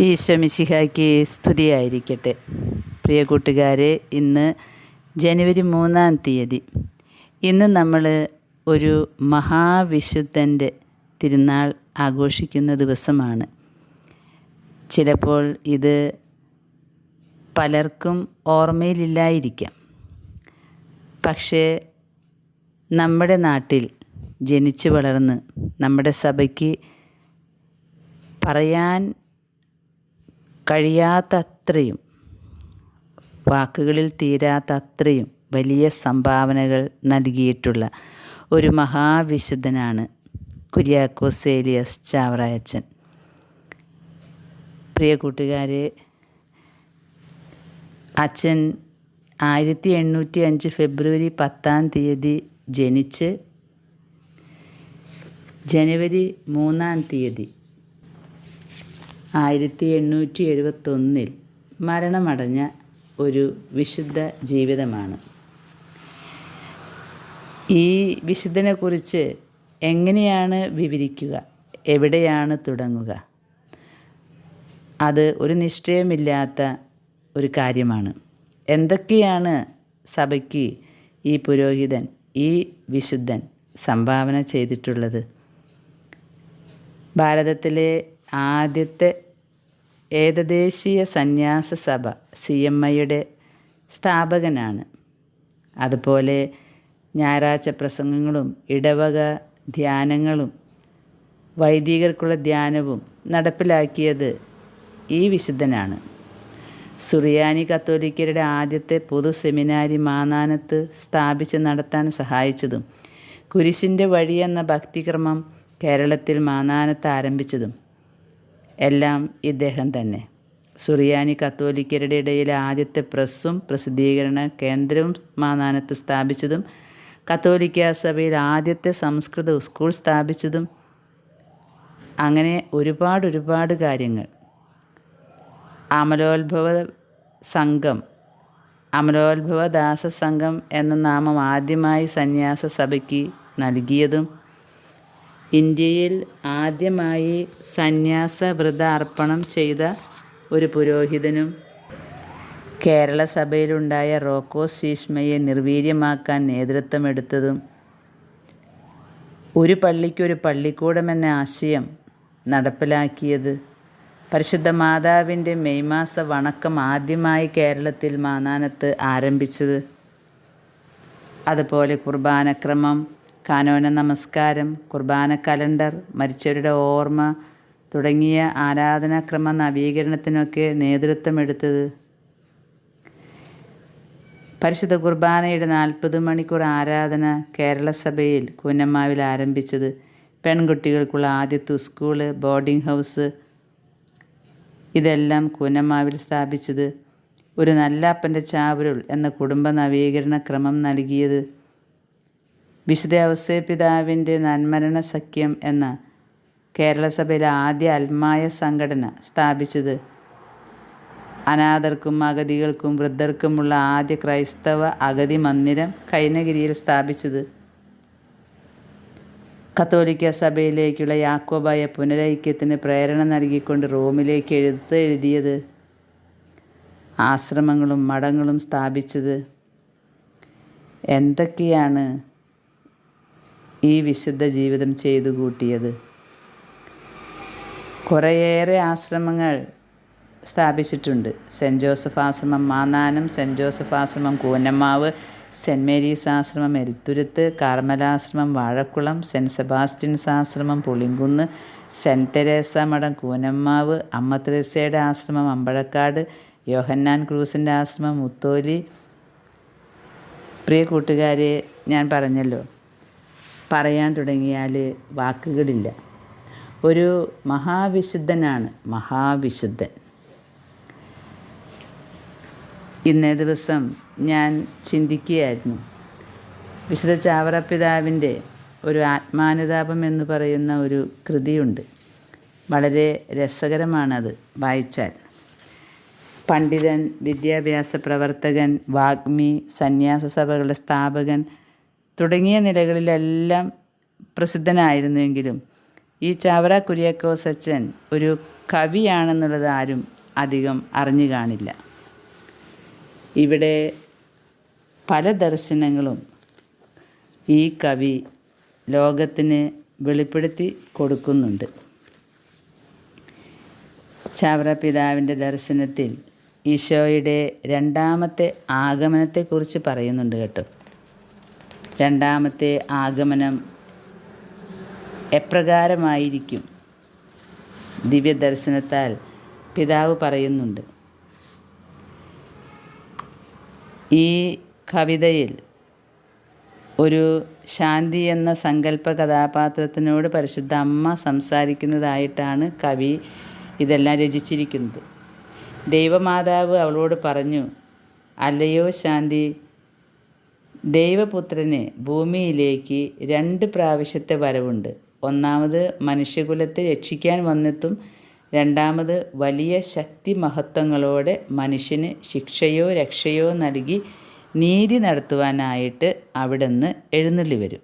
ഈശോമിശിഹായ്ക്ക് സ്തുതിയായിരിക്കട്ടെ. പ്രിയ കൂട്ടുകാരെ ഇന്ന് ജനുവരി മൂന്നാം തീയതി. ഇന്ന് നമ്മൾ ഒരു മഹാവിശുദ്ധന്റെ തിരുനാൾ ആഘോഷിക്കുന്ന ദിവസമാണ്. ചിലപ്പോൾ ഇത് പലർക്കും ഓർമ്മയിലില്ലായിരിക്കാം. പക്ഷേ നമ്മുടെ നാട്ടിൽ ജനിച്ചു വളർന്ന് നമ്മുടെ സഭയ്ക്ക് പറയാൻ കഴിയാത്തത്രയും വാക്കുകളിൽ തീരാത്തത്രയും വലിയ സംഭാവനകൾ നൽകിയിട്ടുള്ള ഒരു മഹാവിശുദ്ധനാണ് കുര്യാക്കോസ് ഏലിയസ് ചാവറായച്ചൻ. പ്രിയ കൂട്ടുകാരെ അച്ഛൻ ആയിരത്തി എണ്ണൂറ്റി അഞ്ച് ഫെബ്രുവരി പത്താം തീയതി ജനിച്ച് ജനുവരി മൂന്നാം തീയതി ആയിരത്തി എണ്ണൂറ്റി എഴുപത്തൊന്നിൽ മരണമടഞ്ഞ ഒരു വിശുദ്ധ ജീവിതമാണ്. ഈ വിശുദ്ധനെക്കുറിച്ച് എങ്ങനെയാണ് വിവരിക്കുക? എവിടെയാണ് തുടങ്ങുക? അത് ഒരു നിശ്ചയമില്ലാത്ത ഒരു കാര്യമാണ്. എന്തൊക്കെയാണ് സഭയ്ക്ക് ഈ പുരോഹിതൻ ഈ വിശുദ്ധൻ സംഭാവന ചെയ്തിട്ടുള്ളത്? ഭാരതത്തിലെ ആദ്യത്തെ ഏകദേശീയ സന്യാസ സഭ സി എം ഐയുടെ സ്ഥാപകനാണ്. അതുപോലെ ഞായറാഴ്ച പ്രസംഗങ്ങളും ഇടവക ധ്യാനങ്ങളും വൈദികർക്കുള്ള ധ്യാനവും നടപ്പിലാക്കിയത് ഈ വിശുദ്ധനാണ്. സുറിയാനി കത്തോലിക്കരുടെ ആദ്യത്തെ പൊതു സെമിനാരി മാനാനത്ത് സ്ഥാപിച്ച് നടത്താൻ സഹായിച്ചതും കുരിശിന്റെ വഴി എന്ന ഭക്തിക്രമം കേരളത്തിൽ മാനാനത്ത് ആരംഭിച്ചതും എല്ലാം ഇദ്ദേഹം തന്നെ. സുറിയാനി കത്തോലിക്കരുടെ ഇടയിൽ ആദ്യത്തെ പ്രസ്സും പ്രസിദ്ധീകരണ കേന്ദ്രവും മാനാനത്ത് സ്ഥാപിച്ചതും കത്തോലിക്ക സഭയിൽ ആദ്യത്തെ സംസ്കൃത സ്കൂൾ സ്ഥാപിച്ചതും അങ്ങനെ ഒരുപാട് ഒരുപാട് കാര്യങ്ങൾ. അമലോത്ഭവ സംഘം അമലോത്ഭവ ദാസ സംഘം എന്ന നാമം ആദ്യമായി സന്യാസ സഭയ്ക്ക് നൽകിയതും ഇന്ത്യയിൽ ആദ്യമായി സന്യാസ വ്രത അർപ്പണം ചെയ്ത ഒരു പുരോഹിതനും കേരള സഭയിലുണ്ടായ റോക്കോ സീഷ്മയെ നിർവീര്യമാക്കാൻ നേതൃത്വം എടുത്തതും ഒരു പള്ളിക്കൊരു പള്ളിക്കൂടമെന്ന ആശയം നടപ്പിലാക്കിയത് പരിശുദ്ധ മാതാവിന്റെ മെയ് മാസ വണക്കം ആദ്യമായി കേരളത്തിൽ മാനാനത്ത് ആരംഭിച്ചത്. അതുപോലെ കുർബാനക്രമം കാനോന നമസ്കാരം കുർബാന കലണ്ടർ മരിച്ചവരുടെ ഓർമ്മ തുടങ്ങിയ ആരാധനാക്രമ നവീകരണത്തിനൊക്കെ നേതൃത്വമെടുത്തത്. പരിശുദ്ധ കുർബാനയുടെ നാൽപ്പത് മണിക്കൂർ ആരാധന കേരള സഭയിൽ കൂനമ്മാവിൽ ആരംഭിച്ചത്. പെൺകുട്ടികൾക്കുള്ള ആദ്യത്തെ സ്കൂൾ ബോർഡിംഗ് ഹൗസ് ഇതെല്ലാം കൂനമ്മാവിൽ സ്ഥാപിച്ചത്. ഒരു നല്ലാപ്പന്റെ ചാവരുൾ എന്ന കുടുംബ നവീകരണ ക്രമം നൽകിയത് വിശുദ്ധ പിതാവിന്റെ നന്മരണ സഖ്യം എന്ന കേരളസഭയിലെ ആദ്യ അൽമായ സംഘടന സ്ഥാപിച്ചത് അനാഥർക്കും അഗതികൾക്കും വൃദ്ധർക്കുമുള്ള ആദ്യ ക്രൈസ്തവ അഗതി മന്ദിരം കൈനഗിരിയിൽ സ്ഥാപിച്ചത്. കത്തോലിക്ക സഭയിലേക്കുള്ള യാക്കോബായ പുനരൈക്യത്തിന് പ്രേരണ നൽകിക്കൊണ്ട് റോമിലേക്ക് എഴുത്ത് എഴുതിയത്. ആശ്രമങ്ങളും മഠങ്ങളും സ്ഥാപിച്ചത്. എന്തൊക്കെയാണ് ഈ വിശുദ്ധ ജീവിതം ചെയ്തു കൂട്ടിയത്. കുറേയേറെ ആശ്രമങ്ങൾ സ്ഥാപിച്ചിട്ടുണ്ട്. സെന്റ് ജോസഫ് ആശ്രമം മാനാനം സെന്റ് ജോസഫ് ആശ്രമം കൂനമ്മാവ് സെന്റ് മേരീസ് ആശ്രമം എൽത്തുരുത്ത് കാർമലാശ്രമം വാഴക്കുളം സെന്റ് സെബാസ്റ്റ്യൻസ് ആശ്രമം പുളിങ്കുന്ന് സെന്റ് തെരേസ മഠം കൂനമ്മാവ് അമ്മ തെരേസയുടെ ആശ്രമം അമ്പഴക്കാട് യോഹന്നാൻ ക്രൂസിന്റെ ആശ്രമം മുത്തോലി. പ്രിയ കൂട്ടുകാരെ ഞാൻ പറഞ്ഞല്ലോ പറയാൻ തുടങ്ങിയാൽ വാക്കുകളില്ല. ഒരു മഹാവിശുദ്ധനാണ് മഹാവിശുദ്ധൻ. ഇന്നേ ദിവസം ഞാൻ ചിന്തിക്കുകയായിരുന്നു. വിശുദ്ധ ചാവറ പിതാവിന്റെ ഒരു ആത്മാനുതാപം എന്ന് പറയുന്ന ഒരു കൃതിയുണ്ട്. വളരെ രസകരമാണത് വായിച്ചാൽ. പണ്ഡിതൻ വിദ്യാഭ്യാസ പ്രവർത്തകൻ വാഗ്മി സന്യാസ സഭകളുടെ സ്ഥാപകൻ തുടങ്ങിയ നിലകളിലെല്ലാം പ്രസിദ്ധനായിരുന്നുവെങ്കിലും ഈ ചാവറ കുര്യാക്കോസ് അച്ഛൻ ഒരു കവിയാണെന്നുള്ളത് ആരും അധികം അറിഞ്ഞു കാണില്ല. ഇവിടെ പല ദർശനങ്ങളും ഈ കവി ലോകത്തിന് വെളിപ്പെടുത്തി കൊടുക്കുന്നുണ്ട്. ചാവറ പിതാവിന്റെ ദർശനത്തിൽ ഈശോയുടെ രണ്ടാമത്തെ ആഗമനത്തെക്കുറിച്ച് പറയുന്നുണ്ട് കേട്ടോ. രണ്ടാമത്തെ ആഗമനം എപ്രകാരമായിരിക്കും? ദിവ്യദർശനത്താൽ പിതാവ് പറയുന്നുണ്ട്. ഈ കവിതയിൽ ഒരു ശാന്തി എന്ന സങ്കല്പ കഥാപാത്രത്തിനോട് പരിശുദ്ധ അമ്മ സംസാരിക്കുന്നതായിട്ടാണ് കവി ഇതെല്ലാം രചിച്ചിരിക്കുന്നത്. ദൈവമാതാവ് അവളോട് പറഞ്ഞു അല്ലയോ ശാന്തി ദൈവപുത്രന് ഭൂമിയിലേക്ക് രണ്ട് പ്രാവശ്യത്തെ വരവുണ്ട്. ഒന്നാമത് മനുഷ്യകുലത്തെ രക്ഷിക്കാൻ വന്നെത്തും. രണ്ടാമത് വലിയ ശക്തി മഹത്വങ്ങളോടെ മനുഷ്യന് ശിക്ഷയോ രക്ഷയോ നൽകി നീതി നടത്തുവാനായിട്ട് അവിടുന്ന് എഴുന്നള്ളി വരും.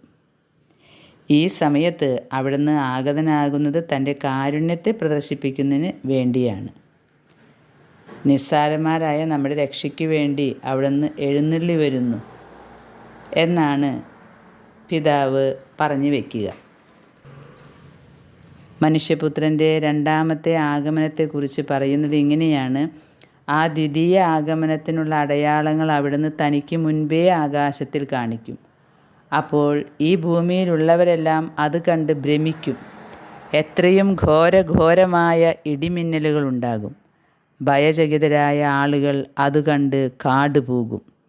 ഈ സമയത്ത് അവിടുന്ന് ആഗതനാകുന്നത് തന്റെ കാരുണ്യത്തെ പ്രദർശിപ്പിക്കുന്നതിന് വേണ്ടിയാണ്. നിസ്സാരന്മാരായ നമ്മുടെ രക്ഷയ്ക്ക് വേണ്ടി അവിടുന്ന് എഴുന്നള്ളി വരുന്നു. എന്നാണ് പിതാവ് പറഞ്ഞു വയ്ക്കുക മനുഷ്യപുത്രന്റെ രണ്ടാമത്തെ ആഗമനത്തെക്കുറിച്ച് പറയുന്നത് ഇങ്ങനെയാണ്. ആ ദ്വിതീയ ആഗമനത്തിനുള്ള അടയാളങ്ങൾ അവിടുന്ന് തനിക്ക് മുൻപേ ആകാശത്തിൽ കാണിക്കും. അപ്പോൾ ഈ ഭൂമിയിലുള്ളവരെല്ലാം അത് കണ്ട് ഭ്രമിക്കും. എത്രയും ഘോരഘോരമായ ഇടിമിന്നലുകൾ ഉണ്ടാകും ഭയചകിതരായ ആളുകൾ അത് കണ്ട് കാടുപോകും.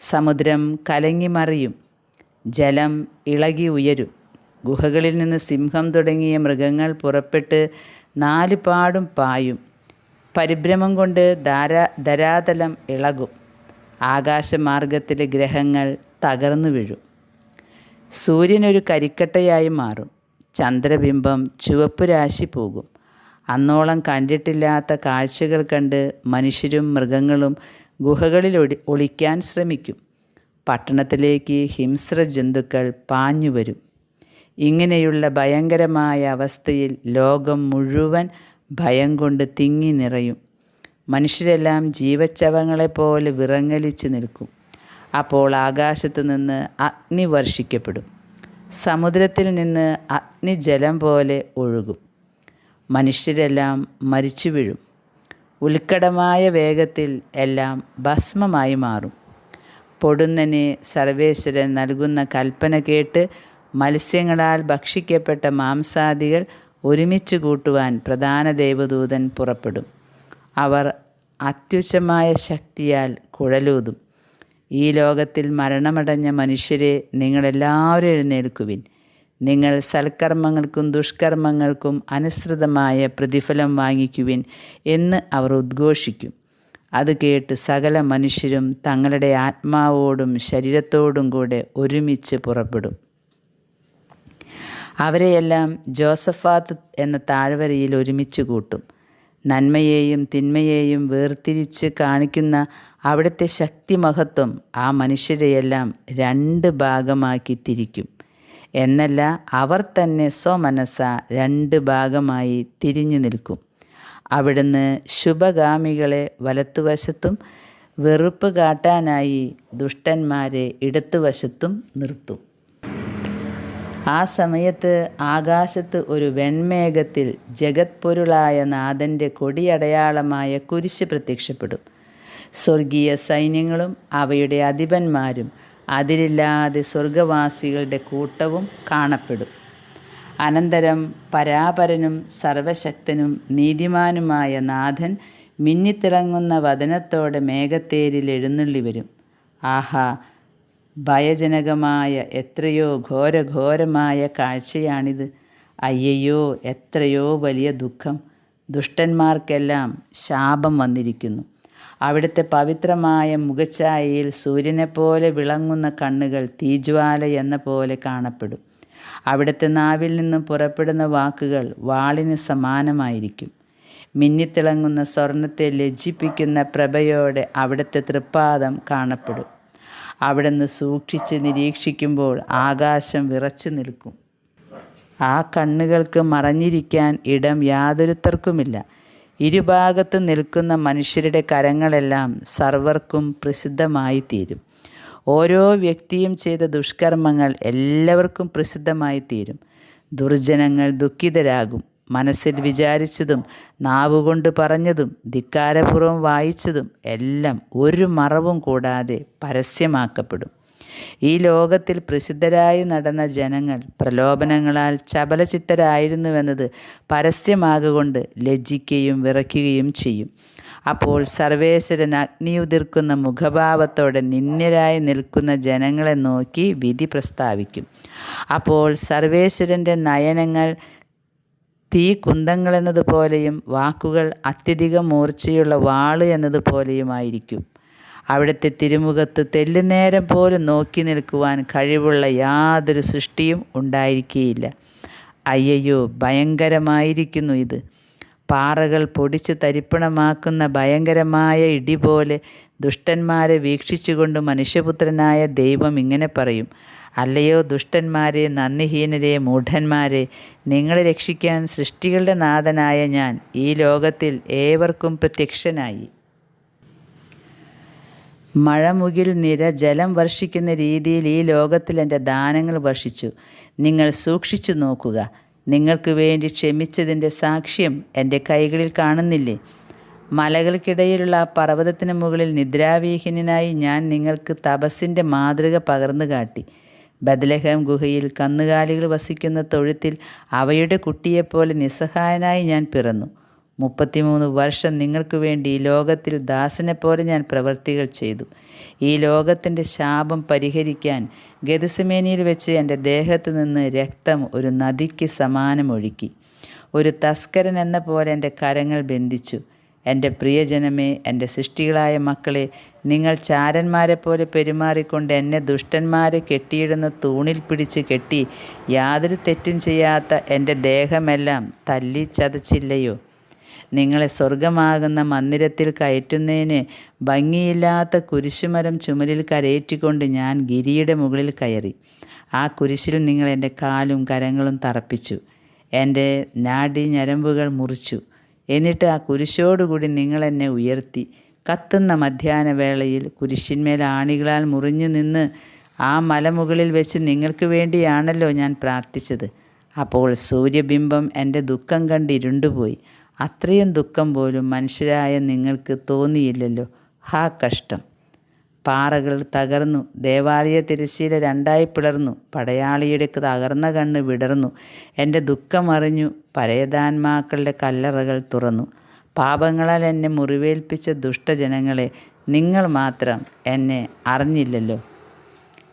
സമുദ്രം കലങ്ങിമറിയും. ജലം ഇളകി ഉയരും. ഗുഹകളിൽ നിന്ന് സിംഹം തുടങ്ങിയ മൃഗങ്ങൾ പുറപ്പെട്ട് നാലുപാടും പായും. പരിഭ്രമം കൊണ്ട് ധാരാ ധരാതലം ഇളകും. ആകാശമാർഗത്തിലെ ഗ്രഹങ്ങൾ തകർന്നു വീഴും. സൂര്യനൊരു കരിക്കട്ടയായി മാറും. ചന്ദ്രബിംബം ചുവപ്പ് രാശി പോകും. അന്നോളം കണ്ടിട്ടില്ലാത്ത കാഴ്ചകൾ കണ്ട് മനുഷ്യരും മൃഗങ്ങളും ഗുഹകളിൽ ഒടി ഒളിക്കാൻ ശ്രമിക്കും. പട്ടണത്തിലേക്ക് ഹിംസ്ര ജന്തുക്കൾ പാഞ്ഞു വരും. ഇങ്ങനെയുള്ള ഭയങ്കരമായ അവസ്ഥയിൽ ലോകം മുഴുവൻ ഭയം കൊണ്ട് തിങ്ങി നിറയും. മനുഷ്യരെല്ലാം ജീവച്ചവങ്ങളെപ്പോലെ വിറങ്ങലിച്ച് നിൽക്കും. അപ്പോൾ ആകാശത്ത് നിന്ന് അഗ്നി വർഷിക്കപ്പെടും. സമുദ്രത്തിൽ നിന്ന് അഗ്നിജലം പോലെ ഒഴുകും. മനുഷ്യരെല്ലാം മരിച്ചു വീഴും. ഉൽക്കടമായ വേഗത്തിൽ എല്ലാം ഭസ്മമായി മാറും. പൊടുന്നനെ സർവേശ്വരൻ നൽകുന്ന കൽപ്പന കേട്ട് മത്സ്യങ്ങളാൽ ഭക്ഷിക്കപ്പെട്ട മാംസാദികൾ ഒരുമിച്ച് കൂട്ടുവാൻ പ്രധാന ദേവദൂതൻ പുറപ്പെടും. അവർ അത്യുച്ചമായ ശക്തിയാൽ കുഴലൂതും. ഈ ലോകത്തിൽ മരണമടഞ്ഞ മനുഷ്യരെ നിങ്ങളെല്ലാവരും എഴുന്നേൽക്കുവിൻ. നിങ്ങൾ സൽക്കർമ്മങ്ങൾക്കും ദുഷ്കർമ്മങ്ങൾക്കും അനുസൃതമായ പ്രതിഫലം വാങ്ങിക്കുവിൻ എന്ന് അവർ ഉദ്ഘോഷിക്കും. അത് കേട്ട് സകല മനുഷ്യരും തങ്ങളുടെ ആത്മാവോടും ശരീരത്തോടും കൂടെ ഒരുമിച്ച് പുറപ്പെടും. അവരെയെല്ലാം ജോസഫാത്ത് എന്ന താഴ്വരയിൽ ഒരുമിച്ച് കൂട്ടും. നന്മയെയും തിന്മയെയും വേർതിരിച്ച് കാണിക്കുന്ന അവിടുത്തെ ശക്തിമഹത്വം ആ മനുഷ്യരെയെല്ലാം രണ്ട് ഭാഗമാക്കി തിരിക്കും. എന്നല്ല അവർ തന്നെ സ്വമനസ രണ്ട് ഭാഗമായി തിരിഞ്ഞു നിൽക്കും. അവിടുന്ന് ശുഭഗാമികളെ വലത്തുവശത്തും വെറുപ്പ് കാട്ടാനായി ദുഷ്ടന്മാരെ ഇടത്തുവശത്തും നിർത്തും. ആ സമയത്ത് ആകാശത്ത് ഒരു വെൺമേഘത്തിൽ ജഗത്പൊരുളായ നാഥന്റെ കൊടിയടയാളമായ കുരിശ് പ്രത്യക്ഷപ്പെടും. സ്വർഗീയ സൈന്യങ്ങളും അവയുടെ അധിപന്മാരും അതിരില്ലാതെ സ്വർഗവാസികളുടെ കൂട്ടവും കാണപ്പെടും. അനന്തരം പരാപരനും സർവശക്തനും നീതിമാനുമായ നാഥൻ മിന്നിത്തിളങ്ങുന്ന വദനത്തോടെ മേഘത്തേരിൽ എഴുന്നള്ളി വരും. ആഹാ ഭയജനകമായ എത്രയോ ഘോരഘോരമായ കാഴ്ചയാണിത്. അയ്യയ്യോ എത്രയോ വലിയ ദുഃഖം. ദുഷ്ടന്മാർക്കെല്ലാം ശാപം വന്നിരിക്കുന്നു. അവിടുത്തെ പവിത്രമായ മുഖഛായയിൽ സൂര്യനെപ്പോലെ വിളങ്ങുന്ന കണ്ണുകൾ തീജ്വാല എന്ന പോലെ കാണപ്പെടും. അവിടുത്തെ നാവിൽ നിന്നും പുറപ്പെടുന്ന വാക്കുകൾ വാളിന് സമാനമായിരിക്കും. മിന്നിത്തിളങ്ങുന്ന സ്വർണത്തെ ലജ്ജിപ്പിക്കുന്ന പ്രഭയോടെ അവിടുത്തെ തൃപ്പാദം കാണപ്പെടും. അവിടുന്ന് സൂക്ഷിച്ച് നിരീക്ഷിക്കുമ്പോൾ ആകാശം വിറച്ചു നിൽക്കും. ആ കണ്ണുകൾക്ക് മറഞ്ഞിരിക്കാൻ ഇടം യാതൊരുത്തർക്കുമില്ല. ഇരുഭാഗത്ത് നിൽക്കുന്ന മനുഷ്യരുടെ കരങ്ങളെല്ലാം സർവർക്കും പ്രസിദ്ധമായി തീരും ഓരോ വ്യക്തിയും ചെയ്ത ദുഷ്കർമ്മങ്ങൾ എല്ലാവർക്കും പ്രസിദ്ധമായി തീരും ദുർജനങ്ങൾ ദുഃഖിതരാകും. മനസ്സിൽ വിചാരിച്ചതും നാവുകൊണ്ട് പറഞ്ഞതും ധിക്കാരപൂർവം വായിച്ചതും എല്ലാം ഒരു മറവും കൂടാതെ പരസ്യമാക്കപ്പെടും. ഈ ലോകത്തിൽ പ്രസിദ്ധരായി നടന്ന ജനങ്ങൾ പ്രലോഭനങ്ങളാൽ ചപലചിത്തരായിരുന്നുവെന്നത് പരസ്യമാകൊണ്ട് ലജ്ജിക്കുകയും വിറയ്ക്കുകയും ചെയ്യും. അപ്പോൾ സർവേശ്വരൻ അഗ്നിയുതിർക്കുന്ന മുഖഭാവത്തോടെ നിന്ദ്യരായി നിൽക്കുന്ന ജനങ്ങളെ നോക്കി വിധി പ്രസ്താവിക്കും. അപ്പോൾ സർവേശ്വരന്റെ നയനങ്ങൾ തീ കുന്തങ്ങളെന്നതുപോലെയും വാക്കുകൾ അത്യധികം മൂർച്ചയുള്ള വാൾ എന്നതുപോലെയുമായിരിക്കും. അവിടുത്തെ തിരുമുഖത്ത് തെല്ലുനേരം പോലും നോക്കി നിൽക്കുവാൻ കഴിവുള്ള യാതൊരു സൃഷ്ടിയും ഉണ്ടായിരിക്കുകയില്ല അയ്യയ്യോ ഭയങ്കരമായിരിക്കുന്നു ഇത്. പാറകൾ പൊടിച്ച് തരിപ്പണമാക്കുന്ന ഭയങ്കരമായ ഇടി പോലെ ദുഷ്ടന്മാരെ വീക്ഷിച്ചുകൊണ്ട് മനുഷ്യപുത്രനായ ദൈവം ഇങ്ങനെ പറയും അല്ലയോ ദുഷ്ടന്മാരെ നന്ദിഹീനരെ മൂഢന്മാരെ നിങ്ങളെ രക്ഷിക്കാൻ സൃഷ്ടികളുടെ നാഥനായ ഞാൻ ഈ ലോകത്തിൽ ഏവർക്കും പ്രത്യക്ഷനായി. മഴമുകിൽ നിര ജലം വർഷിക്കുന്ന രീതിയിൽ ഈ ലോകത്തിൽ എന്റെ ദാനങ്ങൾ വർഷിച്ചു. നിങ്ങൾ സൂക്ഷിച്ചു നോക്കുക. നിങ്ങൾക്ക് വേണ്ടി ക്ഷമിച്ചതിന്റെ സാക്ഷ്യം എന്റെ കൈകളിൽ കാണുന്നില്ലേ? മലകൾക്കിടയിലുള്ള ആ പർവതത്തിന് മുകളിൽ നിദ്രാവിഹീനനായി ഞാൻ നിങ്ങൾക്ക് തപസ്സിന്റെ മാതൃക പകർന്നു കാട്ടി. ബദലഹം ഗുഹയിൽ കന്നുകാലികൾ വസിക്കുന്ന തൊഴുത്തിൽ അവയുടെ കുട്ടിയെപ്പോലെ നിസ്സഹായനായി ഞാൻ പിറന്നു. മുപ്പത്തിമൂന്ന് വർഷം നിങ്ങൾക്ക് വേണ്ടി ഈ ലോകത്തിൽ ദാസനെപ്പോലെ ഞാൻ പ്രവൃത്തികൾ ചെയ്തു. ഈ ലോകത്തിന്റെ ശാപം പരിഹരിക്കാൻ ഗതിസമേനിയിൽ വെച്ച് എന്റെ ദേഹത്തു നിന്ന് രക്തം ഒരു നദിക്ക് സമാനമൊഴുക്കി ഒരു തസ്കരൻ എന്ന പോലെ എന്റെ കരങ്ങൾ ബന്ധിച്ചു. എന്റെ പ്രിയജനമേ എന്റെ സൃഷ്ടികളായ മക്കളെ നിങ്ങൾ ചാരന്മാരെ പോലെ പെരുമാറിക്കൊണ്ട് എന്നെ ദുഷ്ടന്മാരെ കെട്ടിയിടുന്ന തൂണിൽ പിടിച്ച് കെട്ടി യാതൊരു തെറ്റും ചെയ്യാത്ത എന്റെ ദേഹമെല്ലാം തല്ലി ചതച്ചില്ലയോ? നിങ്ങളെ സ്വർഗമാകുന്ന മന്ദിരത്തിൽ കയറ്റുന്നതിന് ഭംഗിയില്ലാത്ത കുരിശുമരം ചുമലിൽ കരയേറ്റിക്കൊണ്ട് ഞാൻ ഗിരിയുടെ മുകളിൽ കയറി. ആ കുരിശിൽ നിങ്ങൾ എന്റെ കാലും കരങ്ങളും തറപ്പിച്ചു. എന്റെ നാഡി ഞരമ്പുകൾ മുറിച്ചു. എന്നിട്ട് ആ കുരിശോടുകൂടി നിങ്ങളെന്നെ ഉയർത്തി. കത്തുന്ന മധ്യാഹ്നവേളയിൽ കുരിശിന്മേൽ ആണികളാൽ മുറിഞ്ഞു നിന്ന് ആ മലമുകളിൽ വെച്ച് നിങ്ങൾക്ക് വേണ്ടിയാണല്ലോ ഞാൻ പ്രാർത്ഥിച്ചത്. അപ്പോൾ സൂര്യബിംബം എന്റെ ദുഃഖം കണ്ട് ഇരുണ്ടുപോയി. അത്രയും ദുഃഖം പോലും മനുഷ്യരായ നിങ്ങൾക്ക് തോന്നിയില്ലല്ലോ. ഹാ കഷ്ടം. പാറകൾ തകർന്നു. ദേവാലയ തിരശ്ശീല രണ്ടായി പിളർന്നു. പടയാളിയുടെ തകർന്ന കണ്ണ് വിടർന്നു. എന്റെ ദുഃഖമറിഞ്ഞു പരേതാന്മാക്കളുടെ കല്ലറകൾ തുറന്നു. പാപങ്ങളാൽ എന്നെ മുറിവേൽപ്പിച്ച ദുഷ്ടജനങ്ങളെ നിങ്ങൾ മാത്രം എന്നെ അറിഞ്ഞില്ലല്ലോ.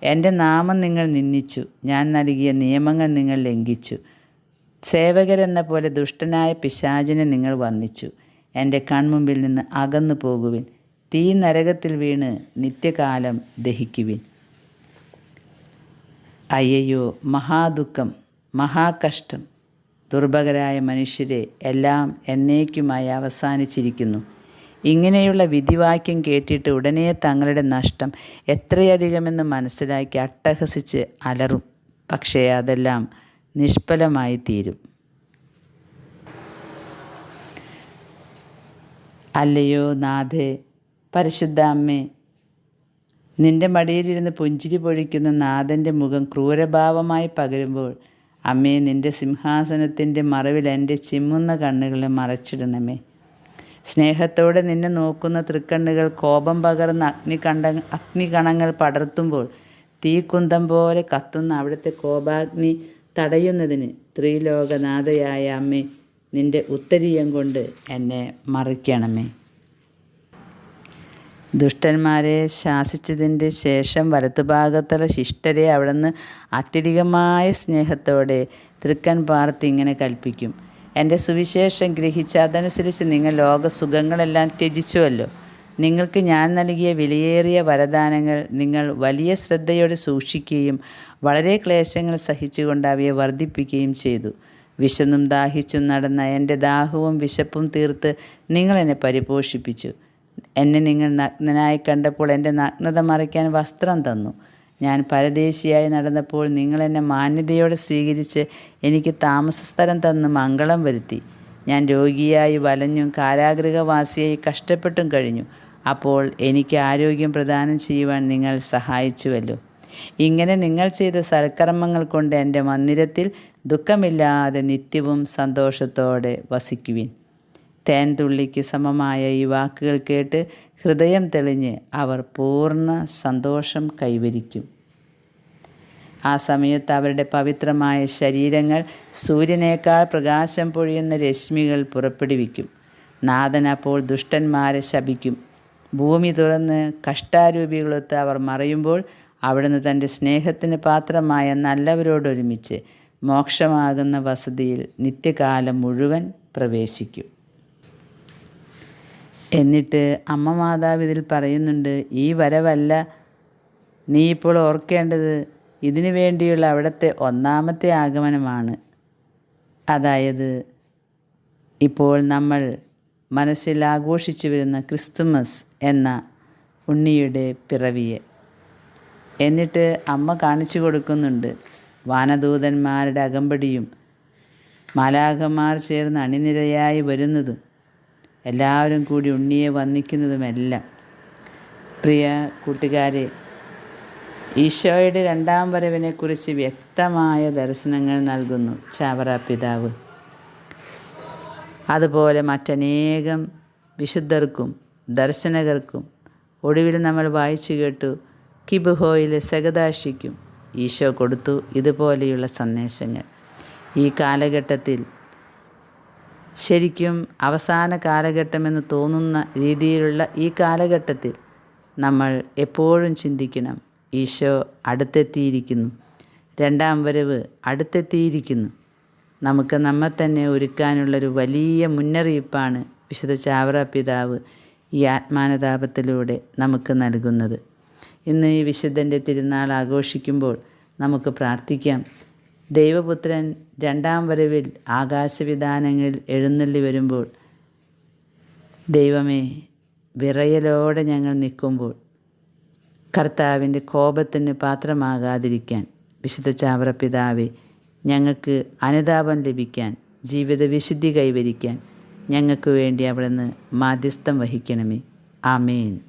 എന്റെ നാമം നിങ്ങൾ നിന്ദിച്ചു. ഞാൻ നൽകിയ നിയമങ്ങൾ നിങ്ങൾ ലംഘിച്ചു. സേവകരെന്ന പോലെ ദുഷ്ടനായ പിശാചിനെ നിങ്ങൾ വന്ദിച്ചു. എന്റെ കൺമുമ്പിൽ നിന്ന് അകന്നു പോകുവിൻ. തീ നരകത്തിൽ വീണ് നിത്യകാലം ദഹിക്കുവിൻ. അയ്യോ മഹാദുഃഖം മഹാകഷ്ടം. ദുർഭകരായ മനുഷ്യരെ എല്ലാം എന്നേക്കുമായി അവസാനിച്ചിരിക്കുന്നു. ഇങ്ങനെയുള്ള വിധിവാക്യം കേട്ടിട്ട് ഉടനെ തങ്ങളുടെ നഷ്ടം എത്രയധികമെന്ന് മനസ്സിലാക്കി അട്ടഹസിച്ച് അലറും. പക്ഷേ അതെല്ലാം നിഷ്ഫലമായി തീരും. അല്ലയോ നാഥേ പരിശുദ്ധ അമ്മേ നിന്റെ മടിയിലിരുന്ന് പുഞ്ചിരി പൊഴിക്കുന്ന നാഥന്റെ മുഖം ക്രൂരഭാവമായി പകരുമ്പോൾ അമ്മേ നിന്റെ സിംഹാസനത്തിന്റെ മറവിൽ എന്റെ ചിമ്മുന്ന കണ്ണുകളെ മറച്ചിടണമേ. സ്നേഹത്തോടെ നിന്നെ നോക്കുന്ന തൃക്കണ്ണുകൾ കോപം പകർന്ന അഗ്നികണ്ഠ അഗ്നികണങ്ങൾ പടർത്തുമ്പോൾ തീക്കുന്തം പോലെ കത്തുന്ന അവിടുത്തെ കോപാഗ്നി തടയുന്നതിന് ത്രിലോകനാഥയായ അമ്മേ നിന്റെ ഉത്തരീയം കൊണ്ട് എന്നെ മറിക്കണമേ. ദുഷ്ടന്മാരെ ശാസിച്ചതിന്റെ ശേഷം വലത്തുഭാഗത്തുള്ള ശിഷ്ടരെ അവിടുന്ന് അത്യധികമായ സ്നേഹത്തോടെ തൃക്കൻ പാർത്ത് ഇങ്ങനെ കൽപ്പിക്കും. എന്റെ സുവിശേഷം ഗ്രഹിച്ച് അതനുസരിച്ച് നിങ്ങൾ ലോകസുഖങ്ങളെല്ലാം ത്യജിച്ചുവല്ലോ. നിങ്ങൾക്ക് ഞാൻ നൽകിയ വിലയേറിയ വരദാനങ്ങൾ നിങ്ങൾ വലിയ ശ്രദ്ധയോടെ സൂക്ഷിക്കുകയും വളരെ ക്ലേശങ്ങൾ സഹിച്ചുകൊണ്ട് അവയെ വർദ്ധിപ്പിക്കുകയും ചെയ്തു. വിശന്നും ദാഹിച്ചും നടന്ന എന്റെ ദാഹവും വിശപ്പും തീർത്ത് നിങ്ങൾ എന്നെ പരിപോഷിപ്പിച്ചു. എന്നെ നിങ്ങൾ നഗ്നനായി കണ്ടപ്പോൾ എന്റെ നഗ്നത മറയ്ക്കാൻ വസ്ത്രം തന്നു. ഞാൻ പരദേശിയായി നടന്നപ്പോൾ നിങ്ങൾ എന്നെ മാന്യതയോടെ സ്വീകരിച്ച് എനിക്ക് താമസസ്ഥലം തന്ന് മംഗളം വരുത്തി. ഞാൻ രോഗിയായി വലഞ്ഞും കാരാഗൃഹവാസിയായി കഷ്ടപ്പെട്ടും കഴിഞ്ഞു. അപ്പോൾ എനിക്ക് ആരോഗ്യം പ്രദാനം ചെയ്യുവാൻ നിങ്ങൾ സഹായിച്ചുവല്ലോ. ഇങ്ങനെ നിങ്ങൾ ചെയ്ത സൽക്കർമ്മങ്ങൾ കൊണ്ട് എന്റെ മന്ദിരത്തിൽ ദുഃഖമില്ലാതെ നിത്യവും സന്തോഷത്തോടെ വസിക്കുവിൻ. തേൻ തുള്ളിക്ക് സമമായ ഈ വാക്കുകൾ കേട്ട് ഹൃദയം തെളിഞ്ഞ് അവർ പൂർണ സന്തോഷം കൈവരിക്കും. ആ സമയത്ത് അവരുടെ പവിത്രമായ ശരീരങ്ങൾ സൂര്യനേക്കാൾ പ്രകാശം പൊഴിയുന്ന രശ്മികൾ പുറപ്പെടുവിക്കും. നാഥൻ അപ്പോൾ ദുഷ്ടന്മാരെ ശപിക്കും. ഭൂമി തുറന്ന് കഷ്ടാരൂപികളൊത്ത് അവർ മറയുമ്പോൾ അവിടുന്ന് തന്റെ സ്നേഹത്തിന് പാത്രമായ നല്ലവരോടൊരുമിച്ച് മോക്ഷമാകുന്ന വസതിയിൽ നിത്യകാലം മുഴുവൻ പ്രവേശിക്കും. എന്നിട്ട് അമ്മ മാതാവ് ഇതിൽ പറയുന്നുണ്ട് ഈ വരവല്ല നീ ഇപ്പോൾ ഓർക്കേണ്ടത് ഇതിനു വേണ്ടിയുള്ള അവിടുത്തെ ഒന്നാമത്തെ ആഗമനമാണ്. അതായത് ഇപ്പോൾ നമ്മൾ മനസ്സിൽ ആഘോഷിച്ചു വരുന്ന ക്രിസ്തുമസ് എന്ന ഉണ്ണിയുടെ പിറവിയെ. എന്നിട്ട് അമ്മ കാണിച്ചു കൊടുക്കുന്നുണ്ട്. വാനദൂതന്മാരുടെ അകമ്പടിയും മാലാഖമാർ ചേർന്ന് അണിനിരയായി വരുന്നതും എല്ലാവരും കൂടി ഉണ്ണിയെ വന്ദിക്കുന്നതുമെല്ലാം. പ്രിയ കൂട്ടുകാരെ ഈശോയുടെ രണ്ടാം വരവിനെക്കുറിച്ച് വ്യക്തമായ ദർശനങ്ങൾ നൽകുന്നു ചാവറ പിതാവ്. അതുപോലെ മറ്റനേകം വിശുദ്ധർക്കും ദർശനകർക്കും ഒടുവിൽ നമ്മൾ വായിച്ചു കേട്ടു കിബുഹോയിലെ സഗദാശിക്കും ഈശോ കൊടുത്തു ഇതുപോലെയുള്ള സന്ദേശങ്ങൾ. ഈ കാലഘട്ടത്തിൽ ശരിക്കും അവസാന കാലഘട്ടമെന്ന് തോന്നുന്ന രീതിയിലുള്ള ഈ കാലഘട്ടത്തിൽ നമ്മൾ എപ്പോഴും ചിന്തിക്കണം. ഈശോ അടുത്തെത്തിയിരിക്കുന്നു. രണ്ടാം വരവ് അടുത്തെത്തിയിരിക്കുന്നു. നമുക്ക് നമ്മെ തന്നെ ഒരുക്കാനുള്ളൊരു വലിയ മുന്നറിയിപ്പാണ് വിശുദ്ധ ചാവറ പിതാവ് ഈ ആത്മാനതാപത്തിലൂടെ നമുക്ക് നൽകുന്നത്. ഇന്ന് ഈ വിശുദ്ധന്റെ തിരുനാൾ ആഘോഷിക്കുമ്പോൾ നമുക്ക് പ്രാർത്ഥിക്കാം. ദൈവപുത്രൻ രണ്ടാം വരവിൽ ആകാശവിധാനങ്ങളിൽ എഴുന്നള്ളി വരുമ്പോൾ ദൈവമേ വിറയലോടെ ഞങ്ങൾ നിൽക്കുമ്പോൾ കർത്താവിന്റെ കോപത്തിന് പാത്രമാകാതിരിക്കാൻ വിശുദ്ധ ചാവറ പിതാവെ ഞങ്ങൾക്ക് അനുതാപം ലഭിക്കാൻ ജീവിത വിശുദ്ധി കൈവരിക്കാൻ ഞങ്ങൾക്ക് വേണ്ടി അവിടുന്ന് മാധ്യസ്ഥം വഹിക്കണമേ. ആമേൻ.